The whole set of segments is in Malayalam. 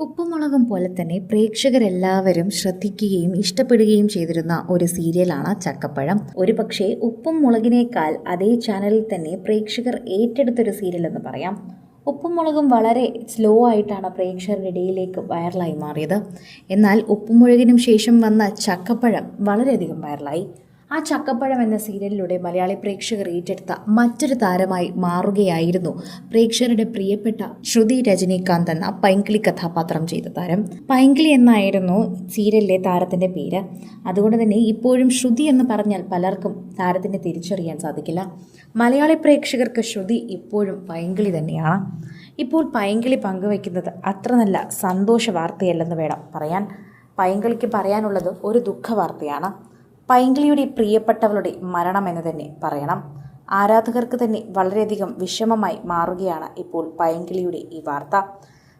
ഉപ്പുമുളകും പോലെ തന്നെ പ്രേക്ഷകരെല്ലാവരും ശ്രദ്ധിക്കുകയും ഇഷ്ടപ്പെടുകയും ചെയ്തിരുന്ന ഒരു സീരിയലാണ് ചക്കപ്പഴം. ഒരു പക്ഷേ ഉപ്പും മുളകിനേക്കാൾ അതേ ചാനലിൽ തന്നെ പ്രേക്ഷകർ ഏറ്റെടുത്തൊരു സീരിയൽ എന്ന് പറയാം. ഉപ്പും മുളകും വളരെ സ്ലോ ആയിട്ടാണ് പ്രേക്ഷകരുടെ ഇടയിലേക്ക് വൈറലായി മാറിയത്. എന്നാൽ ഉപ്പും മുളകിനും ശേഷം വന്ന ചക്കപ്പഴം വളരെയധികം വൈറലായി. ആ ചക്കപ്പഴം എന്ന സീരിയലിലൂടെ മലയാളി പ്രേക്ഷകർ ഏറ്റെടുത്ത മറ്റൊരു താരമായി മാറുകയായിരുന്നു പ്രേക്ഷകരുടെ പ്രിയപ്പെട്ട ശ്രുതി രജനീകാന്ത് എന്ന പൈങ്കിളി കഥാപാത്രം ചെയ്ത താരം. പൈങ്കിളി എന്നായിരുന്നു സീരിയലിലെ താരത്തിന്റെ പേര്. അതുകൊണ്ട് തന്നെ ഇപ്പോഴും ശ്രുതി എന്ന് പറഞ്ഞാൽ പലർക്കും താരത്തിനെ തിരിച്ചറിയാൻ സാധിക്കില്ല. മലയാളി പ്രേക്ഷകർക്ക് ശ്രുതി ഇപ്പോഴും പൈങ്കിളി തന്നെയാണ്. ഇപ്പോൾ പൈങ്കിളി പങ്കുവയ്ക്കുന്നത് അത്ര നല്ല സന്തോഷ വാർത്തയല്ലെന്ന് വേണം പറയാൻ. പൈങ്കിളിക്ക് പറയാനുള്ളത് ഒരു ദുഃഖ വാർത്തയാണ് പൈങ്കിളിയുടെ പ്രിയപ്പെട്ടവളുടെ മരണം എന്ന് തന്നെ പറയണം. ആരാധകർക്ക് തന്നെ വളരെയധികം വിഷമമായി മാറുകയാണ് ഇപ്പോൾ പൈങ്കിളിയുടെ ഈ വാർത്ത.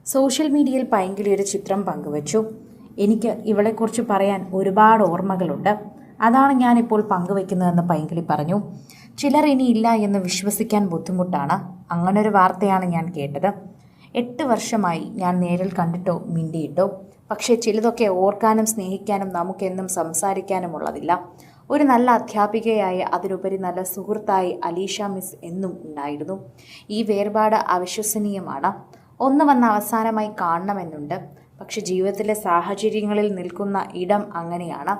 സോഷ്യൽ മീഡിയയിൽ പൈങ്കിളിയുടെ ചിത്രം പങ്കുവച്ചു. എനിക്ക് ഇവളെക്കുറിച്ച് പറയാൻ ഒരുപാട് ഓർമ്മകളുണ്ട്. അതാണ് ഞാനിപ്പോൾ പങ്കുവെക്കുന്നതെന്ന് പൈങ്കിളി പറഞ്ഞു. ചിലർ ഇല്ല എന്ന് വിശ്വസിക്കാൻ ബുദ്ധിമുട്ടാണ്. അങ്ങനൊരു വാർത്തയാണ് ഞാൻ കേട്ടത്. എട്ട് വർഷമായി ഞാൻ നേരിൽ കണ്ടിട്ടോ മിണ്ടിയിട്ടോ. പക്ഷേ ചിലതൊക്കെ ഓർക്കാനും സ്നേഹിക്കാനും നമുക്കെന്നും സംസാരിക്കാനും ഉള്ളതില്ല ഒരു നല്ല അധ്യാപികയായി അതിനുപരി നല്ല സുഹൃത്തായി അലീഷ മിസ് എന്നും ഉണ്ടായിരുന്നു. ഈ വേർപാട് അവിശ്വസനീയമാണ്. ഒന്ന് വന്ന അവസാനമായി കാണണമെന്നുണ്ട്. പക്ഷെ ജീവിതത്തിലെ സാഹചര്യങ്ങളിൽ നിൽക്കുന്ന ഇടം അങ്ങനെയാണ്.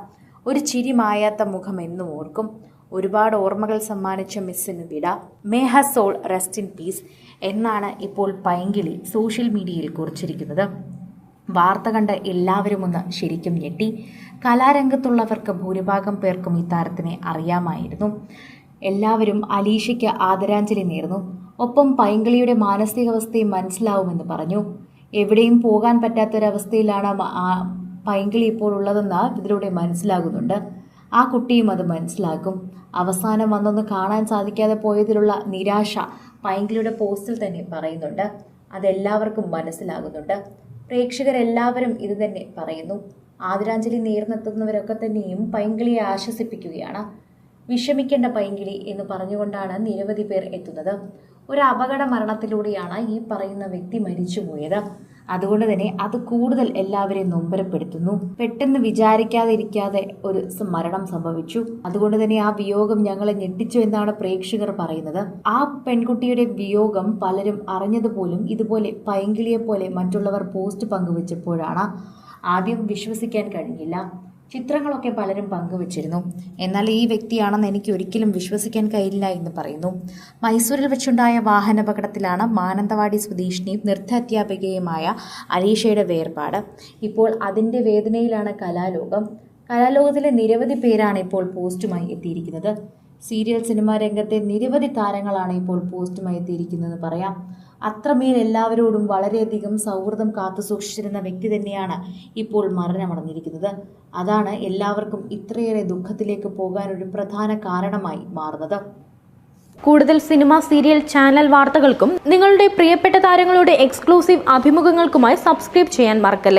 ഒരു ചിരി മായാത്ത മുഖം എന്നും ഓർക്കും. ഒരുപാട് ഓർമ്മകൾ സമ്മാനിച്ച മിസ്സിന് വിട. May her soul rest in peace എന്നാണ് ഇപ്പോൾ പൈങ്കിളി സോഷ്യൽ മീഡിയയിൽ കുറിച്ചിരിക്കുന്നത്. വാർത്ത കണ്ട് എല്ലാവരും ഒന്ന് ശരിക്കും ഞെട്ടി. കലാരംഗത്തുള്ളവർക്ക് ഭൂരിഭാഗം പേർക്കും ഈ താരത്തിനെ അറിയാമായിരുന്നു. എല്ലാവരും അലീഷയ്ക്ക് ആദരാഞ്ജലി നേർന്നു. ഒപ്പം പൈങ്കളിയുടെ മാനസികാവസ്ഥയും മനസ്സിലാവുമെന്ന് പറഞ്ഞു. എവിടെയും പോകാൻ പറ്റാത്തൊരവസ്ഥയിലാണ് പൈങ്കിളി ഇപ്പോൾ ഉള്ളതെന്ന് ഇതിലൂടെ മനസ്സിലാകുന്നുണ്ട്. ആ കുട്ടിയും അത് മനസ്സിലാക്കും. അവസാനം വന്നൊന്ന് കാണാൻ സാധിക്കാതെ പോയതിലുള്ള നിരാശ പൈങ്കിളിയുടെ പോസ്റ്റിൽ തന്നെ പറയുന്നുണ്ട്. അതെല്ലാവർക്കും മനസ്സിലാകുന്നുണ്ട്. പ്രേക്ഷകരെല്ലാവരും ഇത് തന്നെ പറയുന്നു. ആദരാഞ്ജലി നേർന്നെത്തുന്നവരൊക്കെ തന്നെയും പൈങ്കിളിയെ ആശ്വസിപ്പിക്കുകയാണ്. വിഷമിക്കേണ്ട പൈങ്കിളി എന്ന് പറഞ്ഞുകൊണ്ടാണ് നിരവധി പേർ എത്തുന്നത്. ഒരു അപകട മരണത്തിലൂടെയാണ് ഈ പറയുന്ന വ്യക്തി മരിച്ചുപോയത്. അതുകൊണ്ട് തന്നെ അത് കൂടുതൽ എല്ലാവരെയും നൊമ്പരപ്പെടുത്തുന്നു. പെട്ടെന്ന് വിചാരിക്കാതെ ഇരിക്കാതെ ഒരു മരണം സംഭവിച്ചു. അതുകൊണ്ട് തന്നെ ആ വിയോഗം ഞങ്ങളെ ഞെട്ടിച്ചു എന്നാണ് പ്രേക്ഷകർ പറയുന്നത്. ആ പെൺകുട്ടിയുടെ വിയോഗം പലരും അറിഞ്ഞതുപോലും ഇതുപോലെ പൈങ്കിളിയെ പോലെ മറ്റുള്ളവർ പോസ്റ്റ് പങ്കുവച്ചപ്പോഴാണ്. ആദ്യം വിശ്വസിക്കാൻ കഴിഞ്ഞില്ല. ചിത്രങ്ങളൊക്കെ പലരും പങ്കുവച്ചിരുന്നു. എന്നാൽ ഈ വ്യക്തിയാണെന്ന് എനിക്ക് ഒരിക്കലും വിശ്വസിക്കാൻ കഴിയില്ല എന്ന് പറയുന്നു. മൈസൂരിൽ വെച്ചുണ്ടായ വാഹനാപകടത്തിലാണ് മാനന്തവാടി സ്വദേശിനിയും നൃത്താധ്യാപികയുമായ അലീഷയുടെ വേർപാട്. ഇപ്പോൾ അതിന്റെ വേദനയിലാണ് കലാലോകം. കലാലോകത്തിലെ നിരവധി പേരാണ് ഇപ്പോൾ പോസ്റ്റുമായി എത്തിയിരിക്കുന്നത്. സീരിയൽ സിനിമാ രംഗത്തെ നിരവധി താരങ്ങളാണ് ഇപ്പോൾ പോസ്റ്റുമായി എത്തിയിരിക്കുന്നതെന്ന് പറയാം. അത്രമേൽ എല്ലാവരോടും വളരെയധികം സൗഹൃദം കാത്തു സൂക്ഷിച്ചിരുന്ന വ്യക്തി തന്നെയാണ് ഇപ്പോൾ മരണമടഞ്ഞിരിക്കുന്നത്. അതാണ് എല്ലാവർക്കും ഇത്രയേറെ ദുഃഖത്തിലേക്ക് പോകാൻ ഒരു പ്രധാന കാരണമായി മാറുന്നത്. കൂടുതൽ സിനിമ സീരിയൽ ചാനൽ വാർത്തകൾക്കും നിങ്ങളുടെ പ്രിയപ്പെട്ട താരങ്ങളുടെ എക്സ്ക്ലൂസീവ് അഭിമുഖങ്ങൾക്കുമായി സബ്സ്ക്രൈബ് ചെയ്യാൻ മറക്കല്ലേ?